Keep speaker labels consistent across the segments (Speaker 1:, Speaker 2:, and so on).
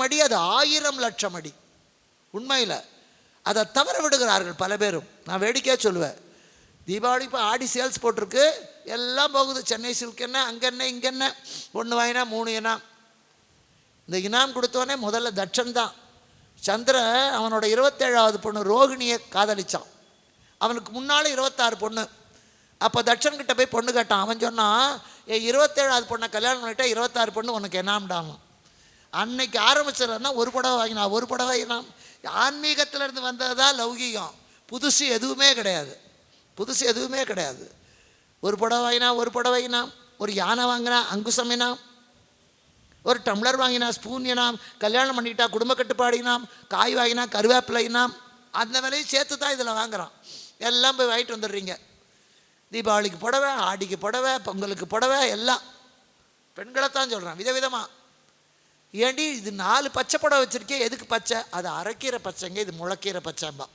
Speaker 1: அடி அது ஆயிரம் லட்சம் அடி. உண்மையில். அதை தவற விடுகிறார்கள் பல பேரும். நான் வேடிக்கையாக சொல்லுவேன். தீபாவளி இப்போ ஆடி சேல்ஸ் போட்டிருக்கு. எல்லாம் போகுது. சென்னை சில்க் என்ன அங்கே என்ன இங்கே என்ன ஒன்று வாங்கினா மூணு இனாம். இந்த இனாம் கொடுத்தோடனே முதல்ல தட்சன் தான். சந்திரன் அவனோட இருபத்தேழாவது பொண்ணு ரோகிணியை காதலிச்சான். அவனுக்கு முன்னால் இருபத்தாறு பொண்ணு. அப்போ தட்சன் கிட்ட போய் பொண்ணு கேட்டான். அவன் சொன்னான் ஏ இருபத்தேழாவது பொண்ணை கல்யாணம் பண்ணிட்டா இருபத்தாறு பொண்ணு உனக்கு என்னாம்டாமா? அன்னைக்கு ஆரம்பிச்சதுன்னா ஒரு புடவை வாங்கினா ஒரு புடவை வாங்கினா ஆன்மீகத்திலேருந்து வந்தது தான் லௌகீகம். புதுசு எதுவுமே கிடையாது. புதுசு எதுவுமே கிடையாது. ஒரு புடவை வாங்கினா ஒரு புடவை வாங்கினா ஒரு யானை வாங்கினா அங்குசம் ஒரு டம்ளர் வாங்கினா ஸ்பூன் இனாம் கல்யாணம் பண்ணிக்கிட்டா குடும்ப கட்டுப்பாடினாம் காய் வாங்கினா கருவேப்பிலைனாம் அந்த விலையும் சேர்த்து தான் இதில் வாங்குகிறோம் எல்லாம் போய் வாங்கிட்டு வந்துடுறீங்க. தீபாவளிக்கு புடவை ஆடிக்கு புடவை பொங்கலுக்கு புடவை எல்லாம். பெண்களை தான் சொல்கிறேன் விதவிதமாக ஏண்டி இது நாலு பச்சை புடவை வச்சுருக்கேன் எதுக்கு பச்சை? அது அரைக்கீரை பச்சைங்க இது முளைக்கீரை பச்சைம்பா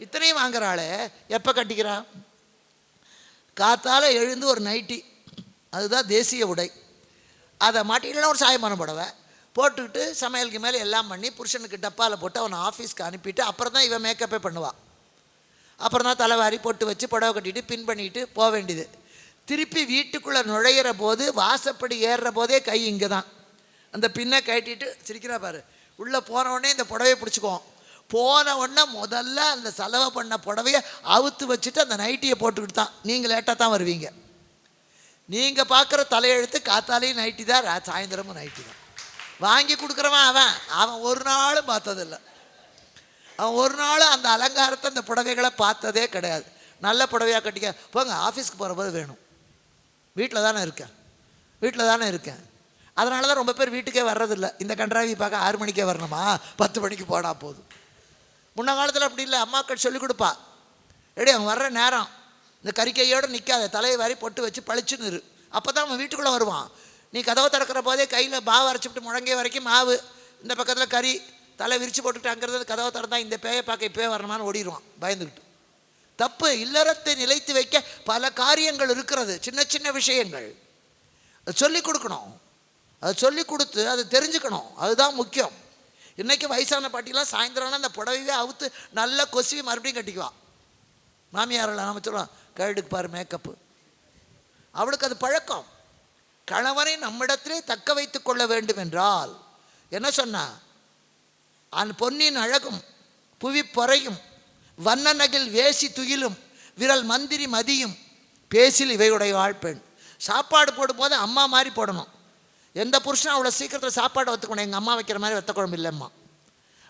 Speaker 1: இத்தனையும் வாங்குறாளே எப்போ கட்டிக்கிறான் காத்தால் எழுந்து ஒரு நைட்டி அதுதான் தேசிய உடை. அதை மாட்டிக்கலாம் ஒரு சாயமான புடவை போட்டுக்கிட்டு சமையலுக்கு மேலே எல்லாம் பண்ணி புருஷனுக்கு டப்பாவில் போட்டு அவனை ஆஃபீஸ்க்கு அனுப்பிட்டு அப்புறம் தான் இவன் மேக்கப்பே பண்ணுவாள் அப்புறம் தான் தலைவாரி பொட்டு வச்சு புடவை கட்டிட்டு பின் பண்ணிட்டு போக வேண்டியது. திருப்பி வீட்டுக்குள்ளே நுழையிற போது வாசப்படி ஏறுற போதே கை இங்கே தான் அந்த பின்னை கட்டிட்டு சிரிக்கிறா பாரு. உள்ளே போனவுடனே இந்த புடவையை பிடிச்சிக்குவோம். போன உடனே முதல்ல அந்த செலவை பண்ண புடவையை அவுத்து வச்சுட்டு அந்த நைட்டியை போட்டுக்கிட்டு தான். நீங்கள் லேட்டாக தான் வருவீங்க. நீங்கள் பார்க்குற தலையெழுத்து காத்தாலையும் நைட்டி தான் ரா- சாயந்தரமும் நைட்டி தான். வாங்கி கொடுக்குறவன் அவன். அவன் ஒரு நாளும் பார்த்ததில்லை. அவன் ஒரு நாள் அந்த அலங்காரத்தை அந்த புடவைகளை பார்த்ததே கிடையாது. நல்ல புடவையாக கட்டிக்க. போங்க ஆஃபீஸ்க்கு போகிற போது வேணும். வீட்டில் தானே இருக்கேன். வீட்டில் தானே இருக்கேன். அதனால தான் ரொம்ப பேர் வீட்டுக்கே வர்றதில்ல. இந்த கன்றாவி பார்க்க ஆறு மணிக்கே வரணுமா? பத்து மணிக்கு போனால் போதும். முன்ன காலத்தில் அப்படி இல்லை. அம்மாக்கள் சொல்லிக் கொடுப்பா. எடி அவன் வர்ற நேரம். இந்த கறிக்கையோடு நிற்காத தலையை வாரி பொட்டு வச்சு பளிச்சுன்னு இரு. அப்போ தான் அவன் வீட்டுக்குள்ளே வருவான். நீ கதவை திறக்கிற போதே கையில் மாவு அரைச்சிட்டு முழங்கிய வரைக்கும் மாவு இந்த பக்கத்தில் கறி தலை விரித்து போட்டுட்டு அங்கேருந்து கதவை திறந்தா இந்த பேயை பார்க்க இப்போயே வரணுமான்னு ஓடிடுவான். பயந்துக்கிட்டு தப்பு. இல்லறத்தை நிலைத்து வைக்க பல காரியங்கள் இருக்கிறது. சின்ன சின்ன விஷயங்கள். சொல்லிக் கொடுக்கணும். அதை சொல்லிக் கொடுத்து அதை தெரிஞ்சுக்கணும். அதுதான் முக்கியம். இன்றைக்கி வயசான பாட்டிலாம் சாயந்தரம்னா அந்த புடவையே அவுத்து நல்லா கொசுவி மறுபடியும் கட்டிக்குவா. மாமியாரில் நம்ம சொல்லுவோம் கழுடுக்கு பாரு மேக்கப்பு அவளுக்கு அது பழக்கம். கணவனை நம்மிடத்திலே தக்க வைத்து கொள்ள வேண்டும் என்றால் என்ன சொன்னா? அந்த பொன்னின் அழகும் புவி பொறையும் வண்ண நகில் வேசி துயிலும் விரல் மந்திரி மதியும் பேசில் இவையுடைய வாழ்ப்பெண் சாப்பாடு போடும்போது அம்மா மாதிரி போடணும். எந்த புருஷனும் அவ்வளோ சீக்கிரத்தில் சாப்பாடு ஒத்துக்கணும் எங்கள் அம்மா வைக்கிற மாதிரி வெத்த குழம்பு இல்லைம்மா.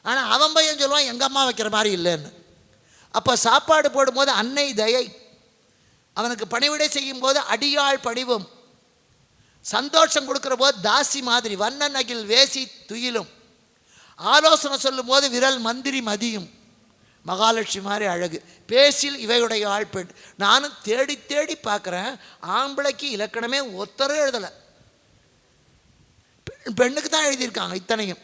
Speaker 1: ஆனால் அவன் பையன் சொல்லுவான் எங்கள் அம்மா வைக்கிற மாதிரி இல்லைன்னு. அப்போ சாப்பாடு போடும்போது அன்னை தயை. அவனுக்கு பணிவிடை செய்யும் போது அடியாள் பணிவும் சந்தோஷம் கொடுக்குற போது தாசி மாதிரி வண்ண நகில் வேசி துயிலும். ஆலோசனை சொல்லும்போது விரல் மந்திரி மதியும். மகாலட்சுமி மாதிரி அழகு. பேசில் இவையுடைய ஆள் பெண். நானும் தேடி தேடி பார்க்குறேன் ஆம்பளைக்கு இலக்கணமே ஒத்தரும் எழுதலை. பெண்ணுக்கு தான் எழுதியிருக்காங்க இத்தனையும்.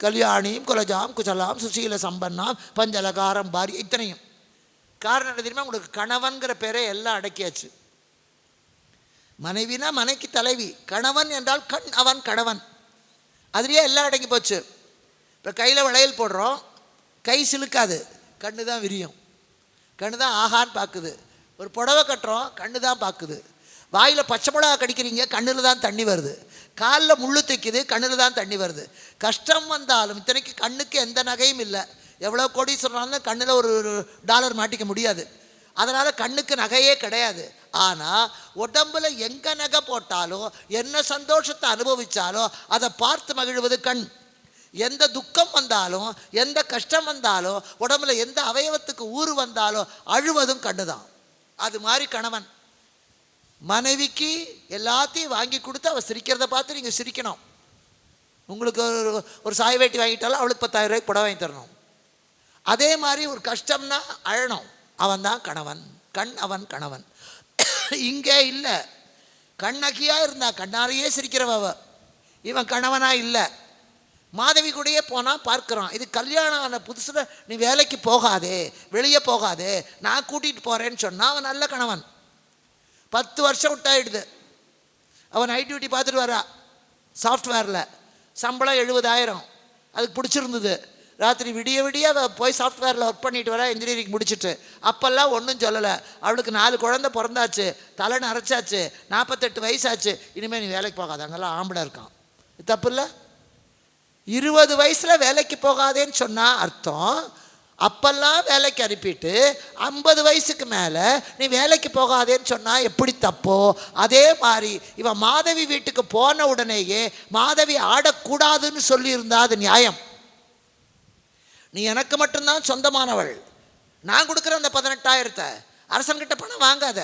Speaker 1: கல்யாணியும் குலஜாம் குசலாம் சுசீல சம்பன்னாம் பஞ்சலகாரம் பாரி இத்தனையும். காரணம் என்ன தெரியுமா? உங்களுக்கு கணவன்கிற பேரே எல்லாம் அடக்கியாச்சு. மனைவினா மனைக்கு தலைவி. கணவன் என்றால் கண் அவன் கணவன். அதுலேயே எல்லாம் அடங்கி போச்சு. இப்போ கையில் வளையல் போடுறோம். கை சிலுக்காது. கண்ணு தான் விரியும். கண்ணு தான் ஆகான்னு பார்க்குது ஒரு புடவை கட்டுறோம். கண்ணு தான் பார்க்குது வாயில் பச்சை மிளகா கடிக்கிறீங்க கண்ணில் தான் தண்ணி வருது. காலில் முள்ளு தைக்குது கண்ணில் தான் தண்ணி வருது. கஷ்டம் வந்தாலும் இத்தனைக்கு கண்ணுக்கு எந்த நகையும் இல்லை. எவ்வளோ கோடி சொல்கிறாலும் கண்ணில் ஒரு டாலர் மாட்டிக்க முடியாது. அதனால் கண்ணுக்கு நகையே கிடையாது. ஆனால் உடம்புல எங்கே நகை போட்டாலும் என்ன சந்தோஷத்தை அனுபவித்தாலும் அதை பார்த்து மகிழ்வது கண். எந்த துக்கம் வந்தாலும் எந்த கஷ்டம் வந்தாலும் உடம்புல எந்த அவயவத்துக்கு ஊறு வந்தாலும் அழுவதும் கண்ணு தான் அது மாதிரி கணவன். மனைவிக்கு எல்லாத்தையும் வாங்கி கொடுத்து அவள் சிரிக்கிறத பார்த்து நீங்கள் சிரிக்கணும். உங்களுக்கு ஒரு ஒரு சாய வேட்டி வாங்கிட்டாலும் அவளுக்கு பத்தாயிரம் ரூபாய்க்கு புடவை வாங்கி தரணும். அதே மாதிரி ஒரு கஷ்டம்னா அழணும். அவன் தான் கணவன். கண் அவன் கணவன். இங்கே இல்லை. கண்ணகியாக இருந்தா கண்ணாலேயே சிரிக்கிறவ இவன் கணவனாக இல்லை. மாதவி கூடயே போனால் பார்க்குறான். இது கல்யாணம் ஆன புதுசில் நீ வேலைக்கு போகாதே வெளியே போகாதே நான் கூட்டிகிட்டு போகிறேன்னு சொன்னால் அவன் நல்ல கணவன். பத்து வருஷம் விட்டாயிடுது. அவன் நைட் டியூட்டி பார்த்துட்டு வரா. சாஃப்ட்வேரில் சம்பளம் எழுபதாயிரம். அதுக்கு பிடிச்சிருந்தது. ராத்திரி விடிய விடிய அவ போய் சாஃப்ட்வேரில் ஒர்க் பண்ணிட்டு வர இன்ஜினியரிங் முடிச்சிட்டு. அப்போல்லாம் ஒன்றும் சொல்லலை. அவளுக்கு நாலு குழந்தை பிறந்தாச்சு. தலை நரைச்சாச்சு. நாற்பத்தெட்டு வயசாச்சு. இனிமேல் நீ வேலைக்கு போகாத. அங்கெல்லாம் ஆம்பளை இருக்கான். தப்பு இல்லை? இருபது வயசில் வேலைக்கு போகாதேன்னு சொன்னால் அர்த்தம். அப்பெல்லாம் வேலைக்கு அனுப்பிட்டு ஐம்பது வயசுக்கு மேலே நீ வேலைக்கு போகாதேன்னு சொன்னால் எப்படி தப்போ? அதே மாதிரி இவன் மாதவி வீட்டுக்கு போன உடனேயே மாதவி ஆடக்கூடாதுன்னு சொல்லியிருந்தா அது நியாயம். நீ எனக்கு மட்டும்தான் சொந்தமானவள். நான் கொடுக்குற அந்த பதினெட்டாயிரத்தை அரசன்கிட்ட பணம் வாங்காத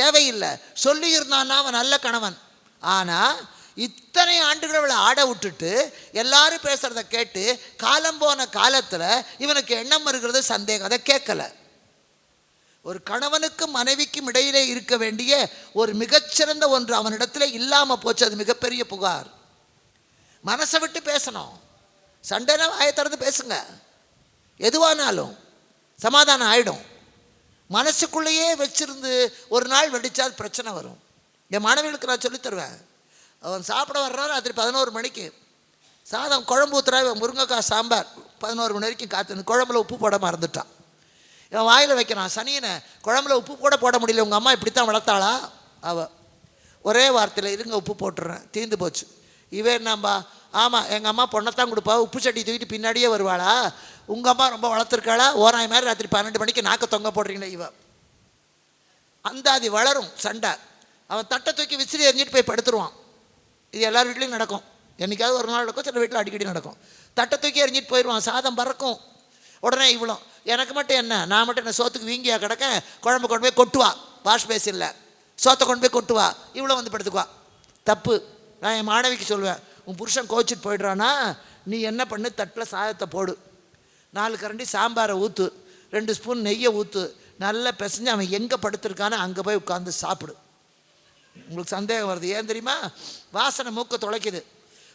Speaker 1: தேவையில்லை. சொல்லியிருந்தான்னா அவன் நல்ல கணவன். ஆனால் இத்தனை ஆண்டுகள் அவளை ஆட விட்டுட்டு எல்லாரும் பேசுகிறத கேட்டு காலம் போன காலத்தில் இவனுக்கு எண்ணம் வருகிறது சந்தேகம். அதை கேட்கலை. ஒரு கணவனுக்கும் மனைவிக்கும் இடையிலே இருக்க வேண்டிய ஒரு மிகச்சிறந்த ஒன்று அவனிடத்தில் இல்லாமல் போச்சு. அது மிகப்பெரிய புகார். மனசை விட்டு பேசணும். சண்டைனா வாயை திறந்து பேசுங்க. எதுவானாலும் சமாதானம் ஆகிடும் மனசுக்குள்ளேயே வச்சிருந்து ஒரு நாள் வெடிச்சா பிரச்சனை வரும். என் மாணவிகளுக்கு நான் சொல்லித்தருவேன் அவன் சாப்பிட வர்றான் ராத்திரி பதினோரு மணிக்கு. சாதம் குழம்பு ஊத்துறா இவன் முருங்கைக்காய் சாம்பார் பதினோரு மணி வரைக்கும் காத்து குழம்புல உப்பு போட மறந்துட்டான். இவன் வாயில் வைக்கிறான் சனியனை குழம்புல உப்பு கூட போட முடியல உங்கள் அம்மா இப்படி தான் வளர்த்தாளா? அவள் ஒரே வார்த்தையில் இருங்க உப்பு போட்டுறேன். தீர்ந்து போச்சு. இவன் என்னம்பா? ஆமாம் எங்கள் அம்மா பொண்ணைத்தான் கொடுப்பா உப்பு சட்டி தூக்கிட்டு பின்னாடியே வருவாளா? உங்கள் அம்மா ரொம்ப வளர்த்துருக்காளா? ஓராய் மாதிரி ராத்திரி பன்னெண்டு மணிக்கு நாக்க தொங்க போடுறீங்களே இவ. அந்தாதி வளரும் சண்டை. அவன் தட்டை தூக்கி விசிறி எறிஞ்சிட்டு போய் படுத்துருவான். இது எல்லார் வீட்லேயும் நடக்கும். என்னைக்காவது ஒரு நாள் நடக்கும் சில வீட்டில் அடிக்கடி நடக்கும். தட்டை தூக்கி எறிஞ்சிட்டு போயிடுவான் சாதம் பறக்கும். உடனே இவ்வளோ. எனக்கு மட்டும் என்ன? நான் மட்டும் என்ன சோத்துக்கு வீங்கியா கிடக்க? குழம்பு கொண்டு போய் கொட்டுவா. வாஷ் பேசினில். சோத்தை கொண்டு போய் கொட்டுவா. இவ்வளோ வந்து படுத்துக்குவா. தப்பு. நான் என் மாணவிக்கு சொல்லுவேன் உன் புருஷன் கோச்சிட்டு போயிடுறானா நீ என்ன பண்ணு? தட்டில் சாதத்தை போடு. நாலு கரண்டி சாம்பாரை ஊற்று ரெண்டு ஸ்பூன் நெய்யை ஊற்று நல்லா பிசைஞ்சு அவன் எங்கே படுத்திருக்கானோ அங்கே போய் உட்காந்து சாப்பிடு. உங்களுக்கு சந்தேகம் வருது. ஏன் தெரியுமா? வாசனை மூக்க தொலைக்குது.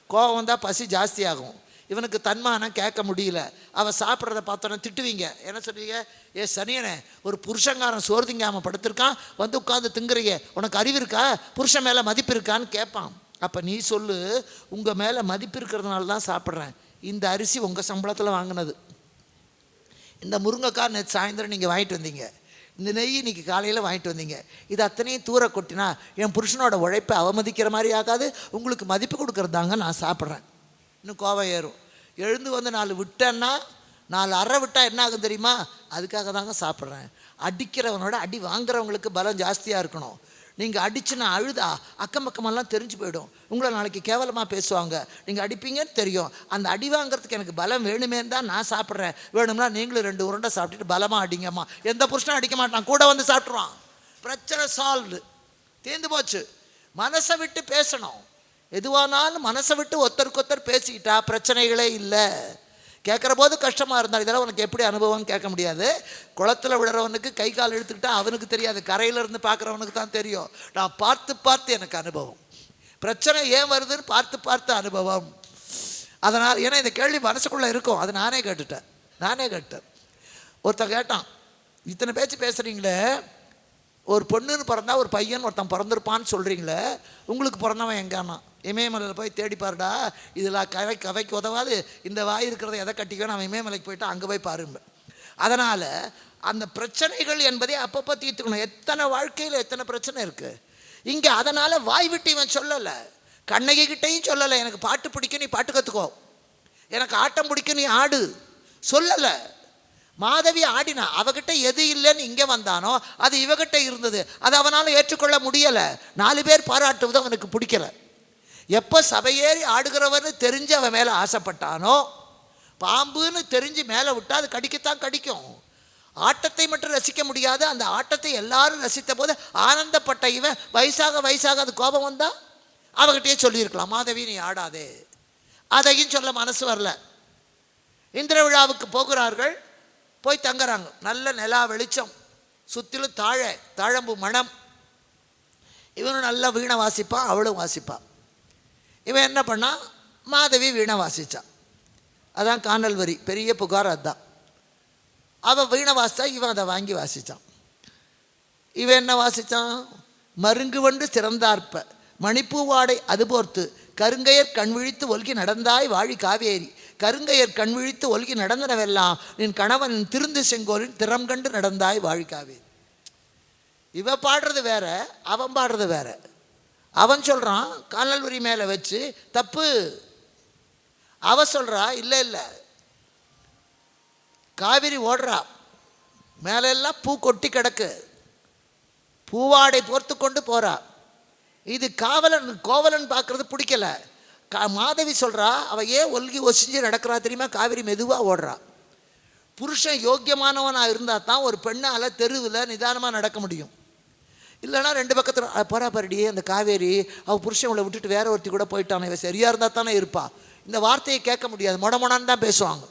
Speaker 1: கோபம் வந்தால் பசி ஜாஸ்தியாகும். இவனுக்கு தன்மானம் கேட்க முடியல. அவன் சாப்பிட்றத பார்த்தோன்னே திட்டுவீங்க. என்ன சொல்லுவீங்க ஏ சனியனே ஒரு புருஷங்காரன் சோறு திங்காமல் படுத்திருக்கான். வந்து உட்காந்து திங்குறீங்க. உனக்கு அறிவு இருக்கா? புருஷன் மேலே மதிப்பு இருக்கான்னு கேட்பான். அப்போ நீ சொல்லு உங்கள் மேலே மதிப்பு இருக்கிறதுனால தான் சாப்பிட்றேன். இந்த அரிசி உங்கள் சம்பளத்தில் வாங்கினது. இந்த முருங்கைக்காய் நேற்று சாயந்தரம் நீங்கள் வாங்கிட்டு வந்தீங்க. இந்த நெய் இன்றைக்கி காலையில் வாங்கிட்டு வந்தீங்க. இது அத்தனையும் தூர கொட்டினா என் புருஷனோட உழைப்பை அவமதிக்கிற மாதிரி ஆகாது. உங்களுக்கு மதிப்பு கொடுக்குறதாங்க நான் சாப்பிட்றேன். இன்னும் கோவம் ஏறும். எழுந்து வந்து நாலு விட்டேன்னா நாலு அரை விட்டால் என்ன ஆகும் தெரியுமா? அதுக்காக தாங்க சாப்பிட்றேன். அடிக்கிறவனோட அடி வாங்குறவங்களுக்கு பலம் ஜாஸ்தியாக இருக்கணும். நீங்கள் அடிச்சுன்னா அழுதா அக்கம் பக்கமெல்லாம் தெரிஞ்சு போயிடும். உங்களை நாளைக்கு கேவலமாக பேசுவாங்க. நீங்கள் அடிப்பீங்கன்னு தெரியும். அந்த அடி வாங்குறதுக்கு எனக்கு பலம் வேணுமேன்னு தான் நான் சாப்பிட்றேன். வேணும்னா நீங்களும் ரெண்டு உருண்டை சாப்பிட்டுட்டு பலமாக அடிங்கம்மா. எந்த புருஷனும் அடிக்க மாட்டான். கூட வந்து சாப்பிட்ருவான் பிரச்சனை சால்வ்டு தீர்ந்து போச்சு. மனசை விட்டு பேசணும். எதுவானாலும் மனசை விட்டு ஒருத்தருக்கு ஒருத்தர் பேசிக்கிட்டா பிரச்சனைகளே இல்லை. கேட்குற போது கஷ்டமாக இருந்தால் இதெல்லாம் உனக்கு எப்படி அனுபவம்னு கேட்க முடியாது. குளத்தில் விடுறவனுக்கு கை கால் எடுத்துக்கிட்டா அவனுக்கு தெரியாது. கரையில இருந்து பார்க்குறவனுக்கு தான் தெரியும். நான் பார்த்து பார்த்து எனக்கு அனுபவம். பிரச்சனை ஏன் வருதுன்னு பார்த்து பார்த்து அனுபவம். அதனால் ஏன்னா இந்த கேள்வி மனசுக்குள்ளே இருக்கும். அது நானே கேட்டுட்டேன். நானே கேட்டேன் ஒருத்தன் கேட்டான் இத்தனை பேச்சு பேசுகிறீங்களே ஒரு பொண்ணுன்னு பிறந்தா ஒரு பையன் ஒருத்தன் பிறந்திருப்பான்னு சொல்கிறீங்களே உங்களுக்கு பிறந்தவன் எங்கானா இமயமலையில் போய் தேடி பாருடா இதில் கவை கவைக்கு உதவாது. இந்த வாய் இருக்கிறத எதை கட்டிக்கணும்? அவன் இமயமலைக்கு போயிட்டு அங்கே போய் பாருங்க அதனால் அந்த பிரச்சனைகள் என்பதை அப்பப்போ தீர்த்துக்கணும். எத்தனை வாழ்க்கையில் எத்தனை பிரச்சனை இருக்குது இங்கே அதனால் வாய் விட்டு இவன் சொல்லலை. கண்ணகி கிட்டேயும் சொல்லலை. எனக்கு பாட்டு பிடிக்கும் நீ பாட்டு கற்றுக்கோ எனக்கு ஆட்டம் பிடிக்கும் நீ ஆடு. சொல்லலை. மாதவி ஆடினா அவகிட்ட எது இல்லைன்னு இங்கே வந்தானோ அது இவகிட்ட இருந்தது. அது அவனால் ஏற்றுக்கொள்ள முடியலை. நாலு பேர் பாராட்டுவது அவனுக்கு பிடிக்கல. எப்போ சபையேறி ஆடுகிறவன்னு தெரிஞ்சு அவன் மேலே ஆசைப்பட்டானோ பாம்புன்னு தெரிஞ்சு மேலே விட்டால் அது கடிக்கத்தான் கடிக்கும். ஆட்டத்தை மட்டும் ரசிக்க முடியாது. அந்த ஆட்டத்தை எல்லாரும் ரசித்த போது ஆனந்தப்பட்ட இவன் வயசாக வயசாக அது கோபம் வந்தால் அவகிட்டயே சொல்லியிருக்கலாம் மாதவி நீ ஆடாதே. அதையும் சொல்ல மனசு வரல. இந்திர விழாவுக்கு போகிறார்கள். போய் தங்குறாங்க. நல்ல நிலா வெளிச்சம். சுற்றிலும் தாழை தாழம்பு மணம். இவனும் நல்லா வீணை வாசிப்பான் அவளும் வாசிப்பான் இவன் என்ன பண்ணான் மாதவி வீணை வாசிச்சான் அதான் காணல் வரி பெரிய புகார் அதுதான். அவள் வீணை வாசித்தா இவன் அதை வாங்கி வாசித்தான் இவன் என்ன வாசித்தான் மருங்கு வண்டு சிறந்தார்ப்ப. மணிப்பூ வாடை அது கருங்கையர் கண் விழித்து ஒல்கி நடந்தாய் வாழி காவேரி. கருங்கையர் கண் விழித்து ஒல்கி நடந்தனவெல்லாம் நின் கணவன் திருந்து செங்கோலின் திறம் கண்டு நடந்தாய் வாழ்க்காவே இவ பாடுறது வேற அவன் பாடுறது வேற. அவன் சொல்கிறான் கால்நல்வரி மேலே வச்சு தப்பு. அவ சொல்கிறா இல்லை இல்லை. காவிரி ஓடுறா. மேலெல்லாம் பூ கொட்டி கிடக்கு. பூவாடை போர்த்து கொண்டு போறா. இது காவலன் கோவலன் பார்க்கறது பிடிக்கல. கா மாதவி சொல்கிறா அவள் ஏன் ஒல்கி ஒசிஞ்சு நடக்கிறா தெரியுமா? காவிரி மெதுவாக ஓடுறா. புருஷன் யோக்கியமானவனாக இருந்தால் தான் ஒரு பெண்ணால் தெருவில் நிதானமாக நடக்க முடியும். இல்லைன்னா ரெண்டு பக்கத்தில் போறா பரடி அந்த காவேரி அவள் புருஷன் விட்டுட்டு வேற ஒருத்தி கூட போயிட்டான் இவன் சரியாக இருந்தால் தானே இருப்பா. இந்த வார்த்தையை கேட்க முடியாது. மொடமொடான்னு தான் பேசுவாங்க.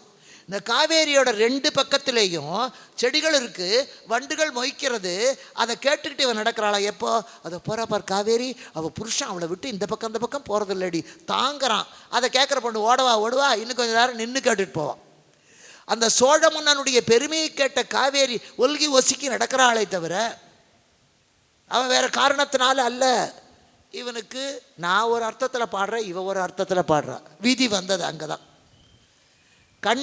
Speaker 1: இந்த காவேரியோட ரெண்டு பக்கத்துலேயும் செடிகள் இருக்குது வண்டுகள் மொய்க்கிறது அதை கேட்டுக்கிட்டு இவன் நடக்கிறாளா? எப்போ? அதை போகிறாப்பார் காவேரி அவள் புருஷன் அவளை விட்டு இந்த பக்கம் அந்த பக்கம் போகிறது இல்லடி தாங்குறான். அதை கேட்குற பொண்ணு ஓடவா ஓடுவா? இன்னும் கொஞ்சம் நேரம் நின்று கேட்டுட்டு போவான் அந்த சோழ மன்னனுடைய பெருமையை கேட்ட காவேரி ஒல்கி ஒசுக்கி நடக்கிறாளே தவிர அவன் வேறு காரணத்தினால அல்ல. இவனுக்கு நான் ஒரு அர்த்தத்தில் பாடுறேன் இவன் ஒரு அர்த்தத்தில் பாடுறா. விதி வந்தது அங்கே தான்